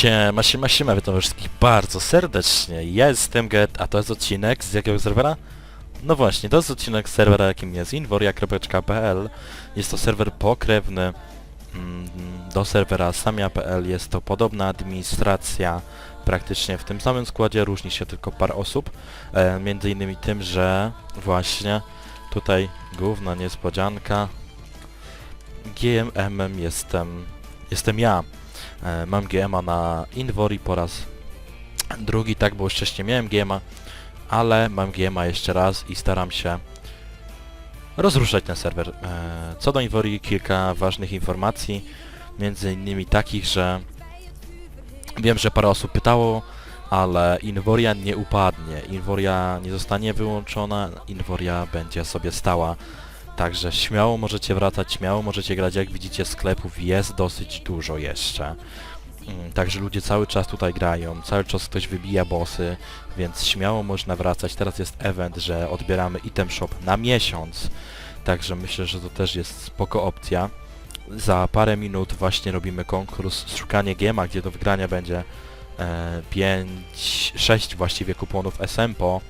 Siema, siema, witam wszystkich bardzo serdecznie. Ja jestem Get, a to jest odcinek z jakiego serwera? No właśnie, to jest odcinek z serwera jakim jest inworia.pl Jest to serwer pokrewny mm, do serwera samia.pl Jest to podobna administracja praktycznie w tym samym składzie, różni się tylko parę osób. E, między innymi tym, że właśnie tutaj główna niespodzianka GMM jestem, jestem ja. E, Mam GMA na Invori po raz drugi, tak, bo wcześniej miałem GMA, ale mam GMA jeszcze raz i staram się rozruszać ten serwer. E, Co do Invori, kilka ważnych informacji, między innymi takich, że wiem, że parę osób pytało, ale Invoria nie upadnie, Invoria nie zostanie wyłączona, Invoria będzie sobie stała. Także śmiało możecie wracać, śmiało możecie grać, jak widzicie sklepów jest dosyć dużo jeszcze. Mm, Także ludzie cały czas tutaj grają, cały czas ktoś wybija bossy, więc śmiało można wracać. Teraz jest event, że odbieramy item shop na miesiąc, także myślę, że to też jest spoko opcja. Za parę minut właśnie robimy konkurs Szukanie Giema, gdzie do wygrania będzie e, 5, 6 właściwie kuponów SM po,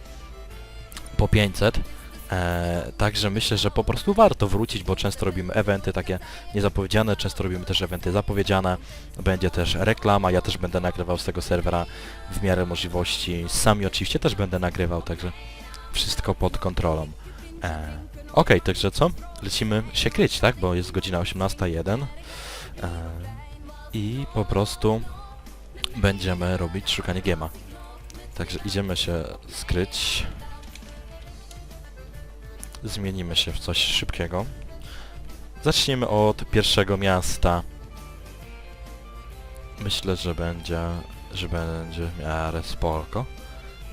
po 500. E, także myślę, że po prostu warto wrócić, bo często robimy eventy takie niezapowiedziane, często robimy też eventy zapowiedziane. Będzie też reklama, ja też będę nagrywał z tego serwera w miarę możliwości. Sami oczywiście też będę nagrywał, także wszystko pod kontrolą. E, Okej, także co? Lecimy się kryć, tak? Bo jest godzina 18.01 e, i po prostu będziemy robić szukanie giema. Także idziemy się skryć. Zmienimy się w coś szybkiego. Zaczniemy od pierwszego miasta. Myślę, że będzie, że będzie w miarę spoko.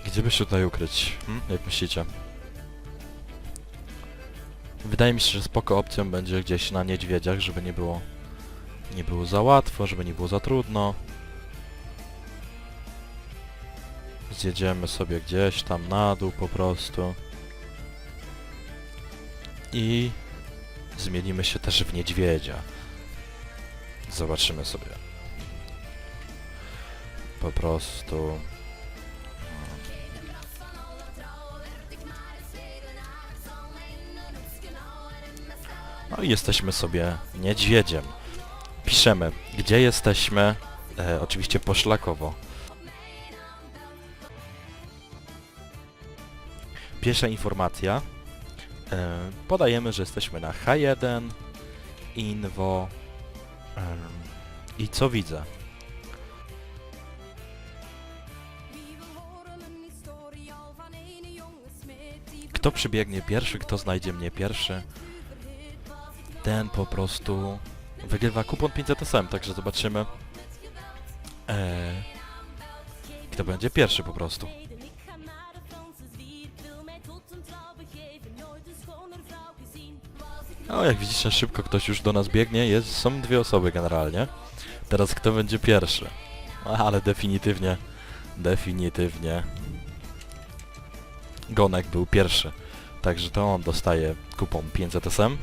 Gdzie by się tutaj ukryć? Hmm? Jak myślicie? Wydaje mi się, że spoko opcją będzie gdzieś na niedźwiedziach, żeby nie było nie było za łatwo, żeby nie było za trudno. Zjedziemy sobie gdzieś tam na dół po prostu. I zmienimy się też w niedźwiedzia. Zobaczymy sobie. Po prostu... No i jesteśmy sobie niedźwiedziem. Piszemy, gdzie jesteśmy, e, oczywiście poszlakowo. Pierwsza informacja. E, podajemy, że jesteśmy na H1, Invo i co widzę? Kto przybiegnie pierwszy, kto znajdzie mnie pierwszy, ten po prostu wygrywa kupon 500 SM, także zobaczymy e, kto będzie pierwszy po prostu. No, jak widzicie, szybko ktoś już do nas biegnie. Jest, są dwie osoby generalnie. Teraz kto będzie pierwszy? No, ale definitywnie, definitywnie Gonek był pierwszy. Także to on dostaje kupon 500 SM.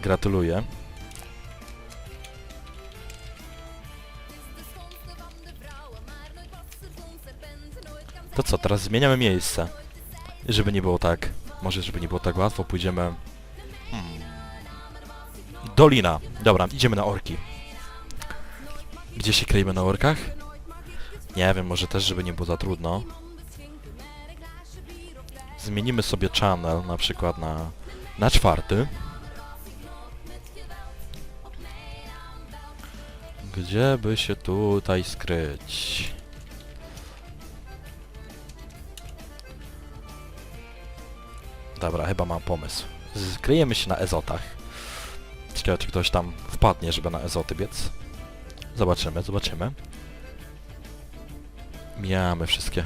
Gratuluję. To co, teraz zmieniamy miejsce. Żeby nie było tak, może żeby nie było tak łatwo, pójdziemy... Hmm. Dolina. Dobra, idziemy na orki. Gdzie się kryjemy na orkach? Nie wiem, może też, żeby nie było za trudno. Zmienimy sobie channel, na przykład na, na czwarty. Gdzie by się tutaj skryć? Dobra, chyba mam pomysł. Skryjemy się na ezotach. Ciekawe, czy ktoś tam wpadnie, żeby na ezoty biec. Zobaczymy, zobaczymy. Mijamy wszystkie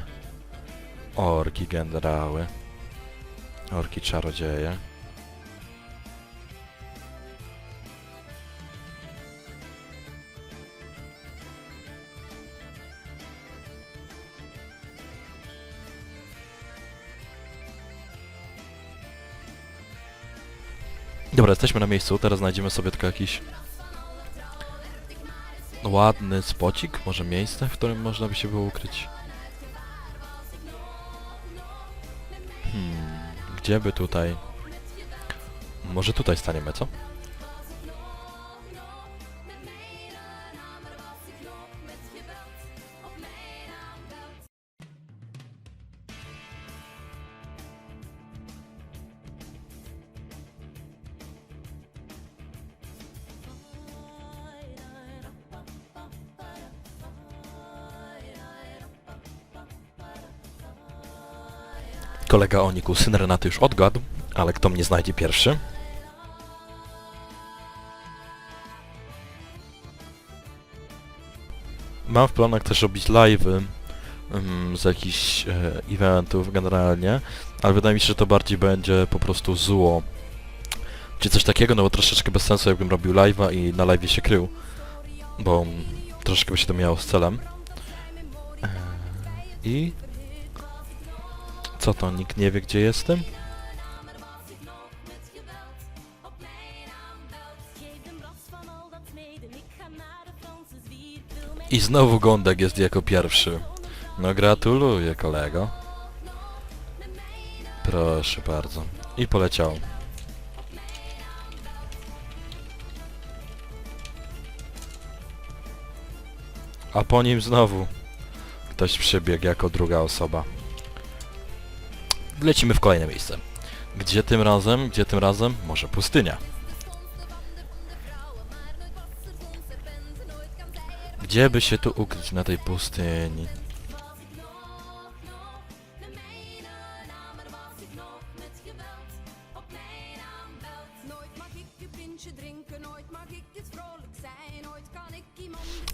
orki generały. Orki czarodzieje. Dobra, jesteśmy na miejscu, teraz znajdziemy sobie tylko jakiś... Ładny spocik, może miejsce, w którym można by się było ukryć. Hmm, gdzie by tutaj... Może tutaj staniemy, co? Kolega Oniku, syn Renaty już odgadł, ale kto mnie znajdzie pierwszy? Mam w planach też robić live'y mm, z jakichś e, eventów generalnie, ale wydaje mi się, że to bardziej będzie po prostu zło. Czy coś takiego, no bo troszeczkę bez sensu jakbym robił live'a i na live'ie się krył, bo mm, troszeczkę by się to miało z celem. E, I co to, nikt nie wie gdzie jestem? I znowu Gondek jest jako pierwszy. No gratuluję kolego. Proszę bardzo. I poleciał. A po nim znowu ktoś przybiegł jako druga osoba. Lecimy w kolejne miejsce. Gdzie tym razem? Gdzie tym razem? Może pustynia. Gdzie by się tu ukryć na tej pustyni?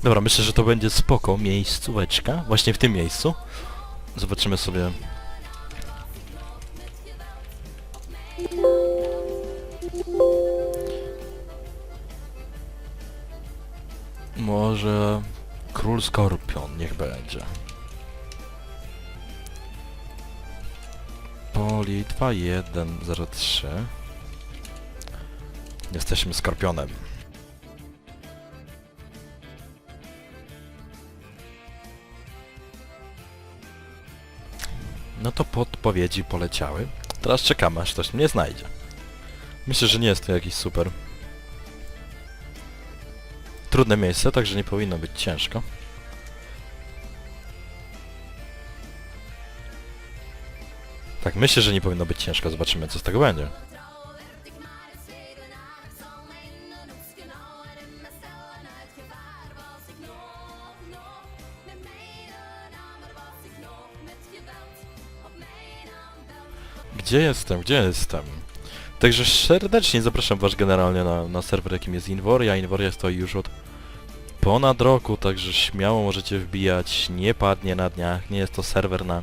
Dobra, myślę, że to będzie spoko miejscóweczka. Właśnie w tym miejscu. Zobaczymy sobie... Król Skorpion, niech będzie. Poli 2103. Jesteśmy Skorpionem. No to podpowiedzi poleciały. Teraz czekamy, aż ktoś mnie znajdzie. Myślę, że nie jest to jakiś super. Trudne miejsce, także nie powinno być ciężko. Tak, myślę, że nie powinno być ciężko. Zobaczymy, co z tego będzie. Gdzie jestem? Gdzie jestem? Także serdecznie zapraszam was generalnie na, na serwer, jakim jest Invoria. Invoria stoi już od ponad roku, także śmiało możecie wbijać. Nie padnie na dniach. Nie jest to serwer na,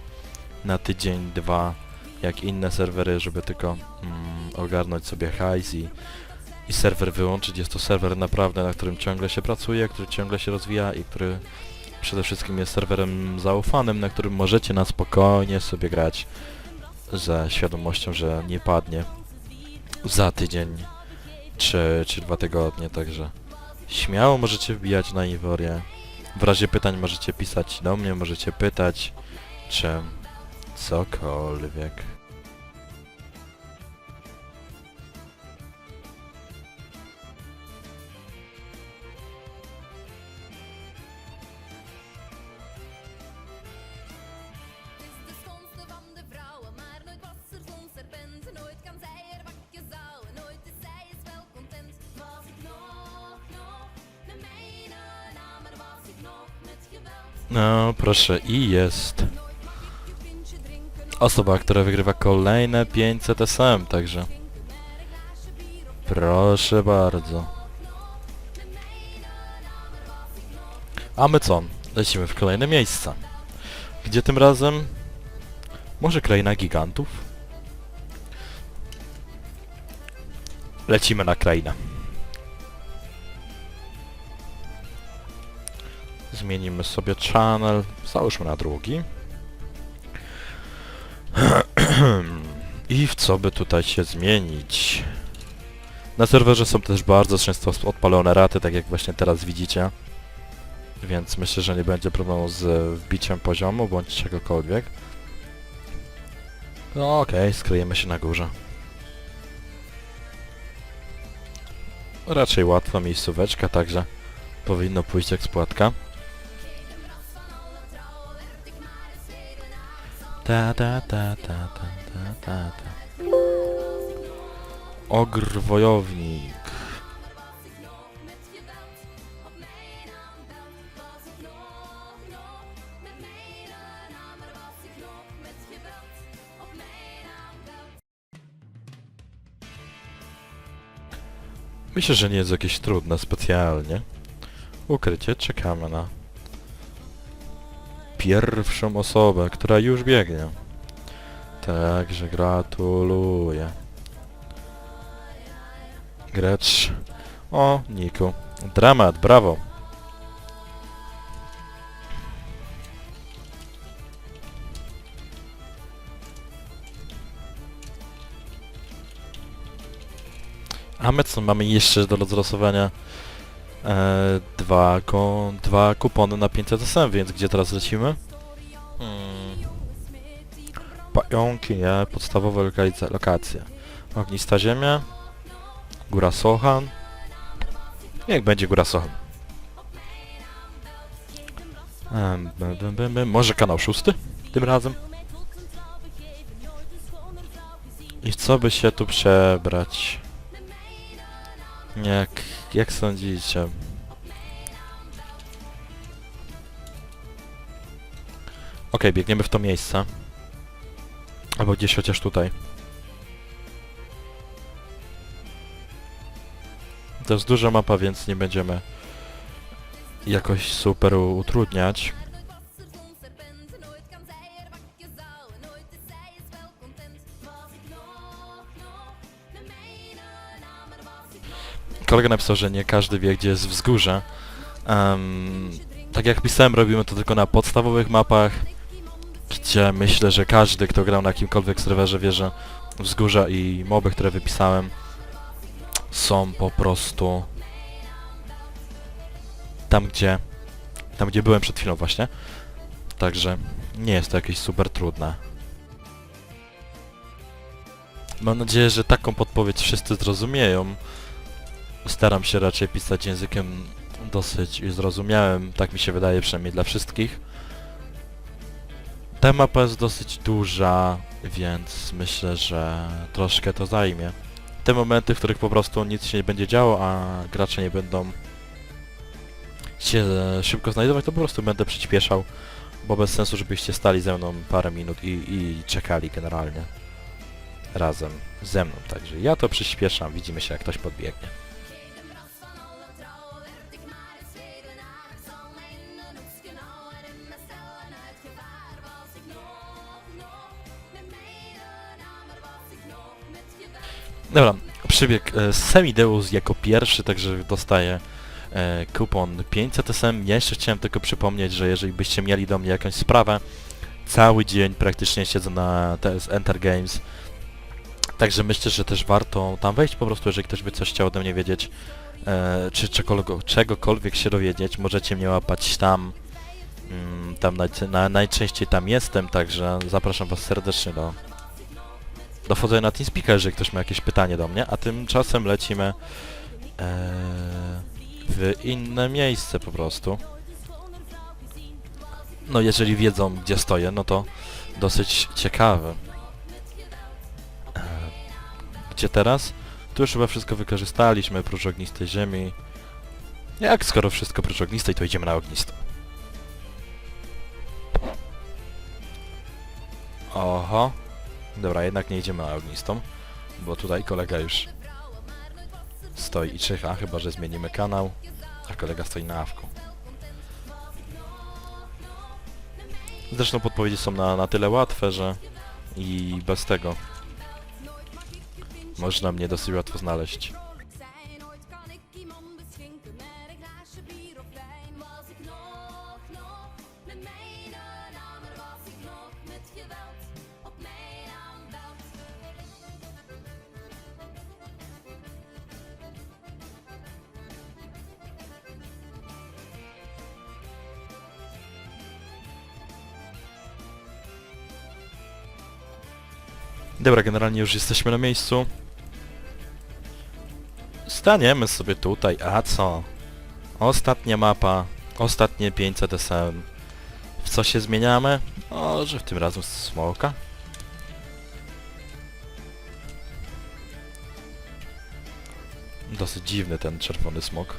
na tydzień, dwa, jak inne serwery, żeby tylko mm, ogarnąć sobie hajs i, i serwer wyłączyć. Jest to serwer naprawdę, na którym ciągle się pracuje, który ciągle się rozwija i który przede wszystkim jest serwerem zaufanym, na którym możecie na spokojnie sobie grać ze świadomością, że nie padnie za tydzień czy, czy dwa tygodnie, także śmiało możecie wbijać na Iworię. W razie pytań możecie pisać do mnie, możecie pytać, czy cokolwiek. No, proszę, i jest osoba, która wygrywa kolejne 500 SM, także proszę bardzo. A my co? Lecimy w kolejne miejsca. Gdzie tym razem? Może kraina gigantów? Lecimy na krainę. Zmienimy sobie channel. Załóżmy na drugi. I w co by tutaj się zmienić? Na serwerze są też bardzo często odpalone raty, tak jak właśnie teraz widzicie. więc myślę, że nie będzie problemu z wbiciem poziomu bądź czegokolwiek. No okej, skryjemy się na górze. Raczej łatwa miejscóweczka, także powinno pójść eksploatka. Ta ta ta ta ta ta ta ta. Ogr wojownik. Myślę, że nie jest jakieś trudne specjalnie. Ukrycie, czekamy na pierwszą osobę, która już biegnie. Także gratuluję. Gracz. O, Niku. Dramat, brawo. A my co mamy jeszcze do rozlosowania? E, dwa, ko dwa kupony na 500 SM, więc gdzie teraz lecimy? Hmm. Pająki, nie? Podstawowe lokacje. Ognista ziemia. Góra Sochan. Niech będzie Góra Sochan. Bym. Może kanał szósty? Tym razem. I co by się tu przebrać? Jak, jak sądzicie? Okej, biegniemy w to miejsce. Albo gdzieś chociaż tutaj. To jest duża mapa, więc nie będziemy jakoś super utrudniać. Kolega napisał, że nie każdy wie, gdzie jest wzgórze. Em, tak jak pisałem, robimy to tylko na podstawowych mapach, gdzie myślę, że każdy, kto grał na jakimkolwiek serwerze wie, że wzgórza i moby, które wypisałem, są po prostu tam, gdzie tam, gdzie byłem przed chwilą właśnie. Także nie jest to jakieś super trudne. Mam nadzieję, że taką podpowiedź wszyscy zrozumieją. Staram się raczej pisać językiem dosyć zrozumiałym, tak mi się wydaje przynajmniej dla wszystkich. Ta mapa jest dosyć duża, więc myślę, że troszkę to zajmie. Te momenty, w których po prostu nic się nie będzie działo, a gracze nie będą się szybko znajdować, to po prostu będę przyspieszał, bo bez sensu, żebyście stali ze mną parę minut i, i czekali generalnie razem ze mną. Także ja to przyspieszam, widzimy się jak ktoś podbiegnie. Dobra, przybieg e, Semideus jako pierwszy, także dostaje e, kupon 500 SM. Ja jeszcze chciałem tylko przypomnieć, że jeżeli byście mieli do mnie jakąś sprawę, cały dzień praktycznie siedzę na TS Enter Games, także myślę, że też warto tam wejść po prostu, jeżeli ktoś by coś chciał ode mnie wiedzieć, e, czy czegokolwiek się dowiedzieć, możecie mnie łapać tam, mm, tam naj, na, najczęściej tam jestem, także zapraszam was serdecznie do dochodzę na TeamSpeaka, jeżeli ktoś ma jakieś pytanie do mnie, a tymczasem lecimy e, w inne miejsce po prostu. No jeżeli wiedzą gdzie stoję, no to dosyć ciekawe. E, gdzie teraz? Tu już chyba wszystko wykorzystaliśmy, prócz ognistej ziemi. Jak skoro wszystko prócz ognistej, to idziemy na ognistą. Oho. Dobra, jednak nie idziemy na ognistą, bo tutaj kolega już stoi i czyha, chyba że zmienimy kanał, a kolega stoi na awku. Zresztą podpowiedzi są na, na tyle łatwe, że i bez tego można mnie dosyć łatwo znaleźć. Dobra, generalnie już jesteśmy na miejscu. Staniemy sobie tutaj, a co? Ostatnia mapa, ostatnie 500 SM. W co się zmieniamy? O, że w tym razem smoka. Dosyć dziwny ten czerwony smok.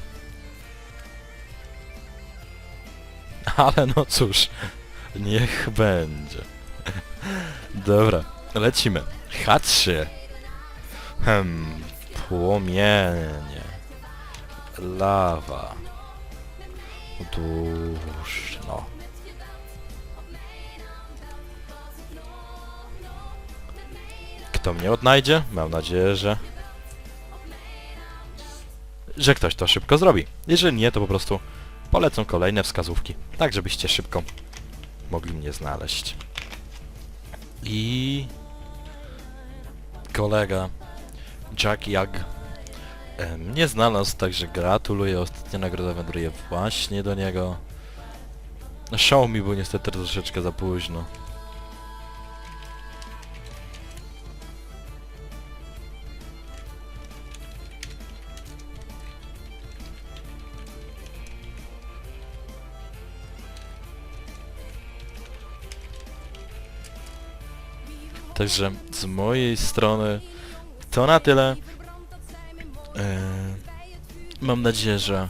Ale no cóż, niech będzie. Dobra, lecimy. H3. Hmm, płomienie. Lawa. Duszno. Kto mnie odnajdzie? Mam nadzieję, że... że ktoś to szybko zrobi. Jeżeli nie, to po prostu polecą kolejne wskazówki, tak żebyście szybko mogli mnie znaleźć. I... kolega Jack em, mnie znalazł, także gratuluję. Ostatnia nagroda wędruje właśnie do niego. Show mi był niestety troszeczkę za późno. Także z mojej strony to na tyle. Eee, mam nadzieję, że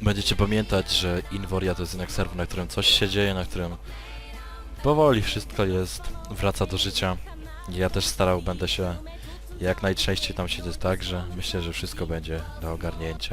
będziecie pamiętać, że Invoria to jest jednak serwer, na którym coś się dzieje, na którym powoli wszystko jest, wraca do życia. Ja też starał będę się jak najczęściej tam siedzieć tak, że myślę, że wszystko będzie do ogarnięcia.